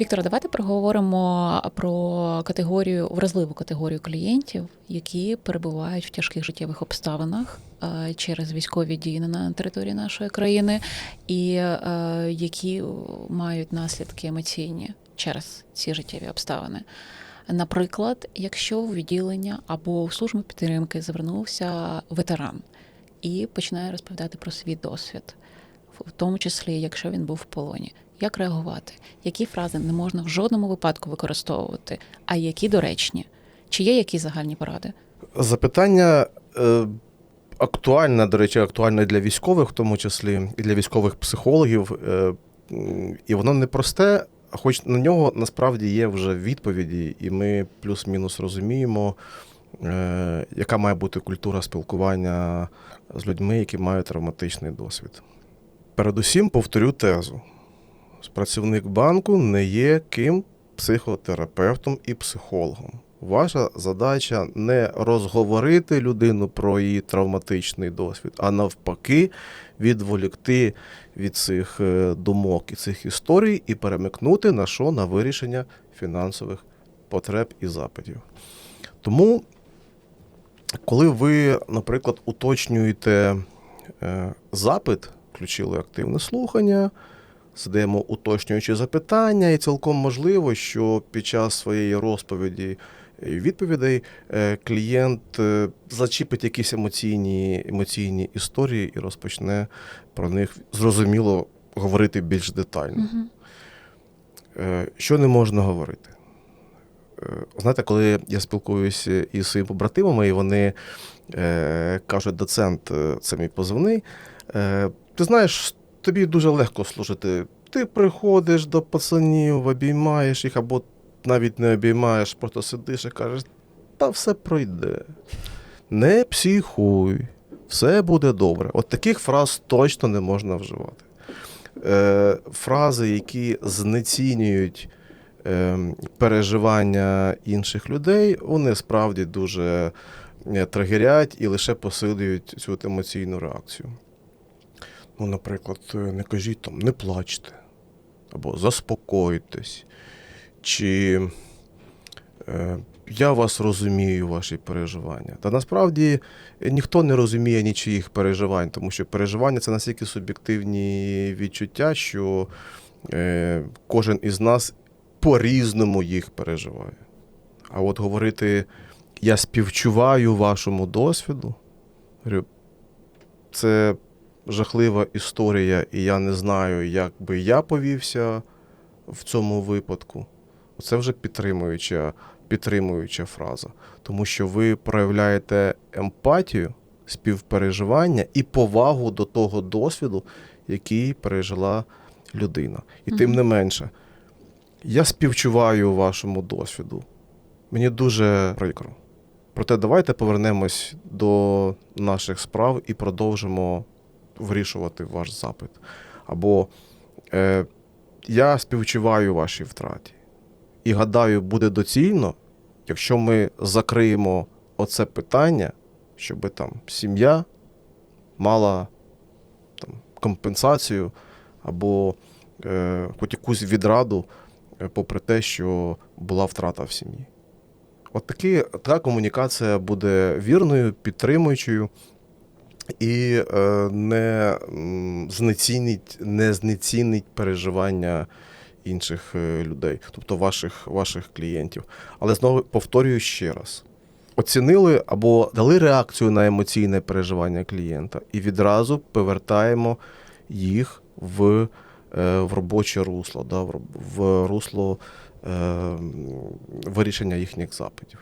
Віктора, давайте проговоримо про категорію вразливу категорію клієнтів, які перебувають в тяжких життєвих обставинах е, через військові дії на території нашої країни, і е, які мають наслідки емоційні через ці життєві обставини. Наприклад, якщо у відділення або у службу підтримки звернувся ветеран і починає розповідати про свій досвід, в тому числі, якщо він був в полоні. Як реагувати? Які фрази не можна в жодному випадку використовувати, а які доречні? Чи є якісь загальні поради? Запитання е, актуальне, до речі, актуальне для військових, в тому числі, і для військових психологів. Е, і воно не просте, хоч на нього насправді є вже відповіді, і ми плюс-мінус розуміємо, е, яка має бути культура спілкування з людьми, які мають травматичний досвід. Передусім повторю тезу: працівник банку не є ким психотерапевтом і психологом. Ваша задача не розговорити людину про її травматичний досвід, а навпаки, відволікти від цих е, думок і цих історій і перемикнути на що? На вирішення фінансових потреб і запитів. Тому, коли ви, наприклад, уточнюєте е, запит, включили активне слухання, задаємо уточнюючі запитання, і цілком можливо, що під час своєї розповіді і відповідей е, клієнт е, зачіпить якісь емоційні, емоційні історії і розпочне про них зрозуміло говорити більш детально. Угу. Е, Що не можна говорити? Знаєте, коли я спілкуюся із своїми побратимами, і вони кажуть, доцент, це мій позивний, ти знаєш, тобі дуже легко служити. Ти приходиш до пацанів, обіймаєш їх, або навіть не обіймаєш, просто сидиш і кажеш, та все пройде. Не психуй, все буде добре. От таких фраз точно не можна вживати. Е, фрази, які знецінюють е, переживання інших людей, вони справді дуже е, тригерять і лише посилюють цю емоційну реакцію. Ну, наприклад, е, не кажіть там, не плачте, або заспокойтесь, чи е, я вас розумію, ваші переживання. Та насправді е, ніхто не розуміє нічиїх переживань, тому що переживання це настільки суб'єктивні відчуття, що кожен із нас по-різному їх переживає. А от говорити я співчуваю вашому досвіду, це жахлива історія, і я не знаю, як би я повівся в цьому випадку. Це вже підтримуюча, підтримуюча фраза. Тому що ви проявляєте емпатію, співпереживання і повагу до того досвіду, який пережила людина. І тим не менше, я співчуваю вашому досвіду. Мені дуже прикро. Проте давайте повернемось до наших справ і продовжимо вирішувати ваш запит. Або е, я співчуваю вашій втраті. І гадаю, буде доцільно, якщо ми закриємо оце питання, щоб там сім'я мала там, компенсацію або е, хоч якусь відраду, е, попри те, що була втрата в сім'ї. От такі, така комунікація буде вірною, підтримуючою і е, не знецінить, не знецінить переживання інших е, людей, тобто ваших, ваших клієнтів. Але знову повторюю ще раз: оцінили або дали реакцію на емоційне переживання клієнта, і відразу повертаємо їх в, е, в робоче русло, да, в русло е, вирішення їхніх запитів.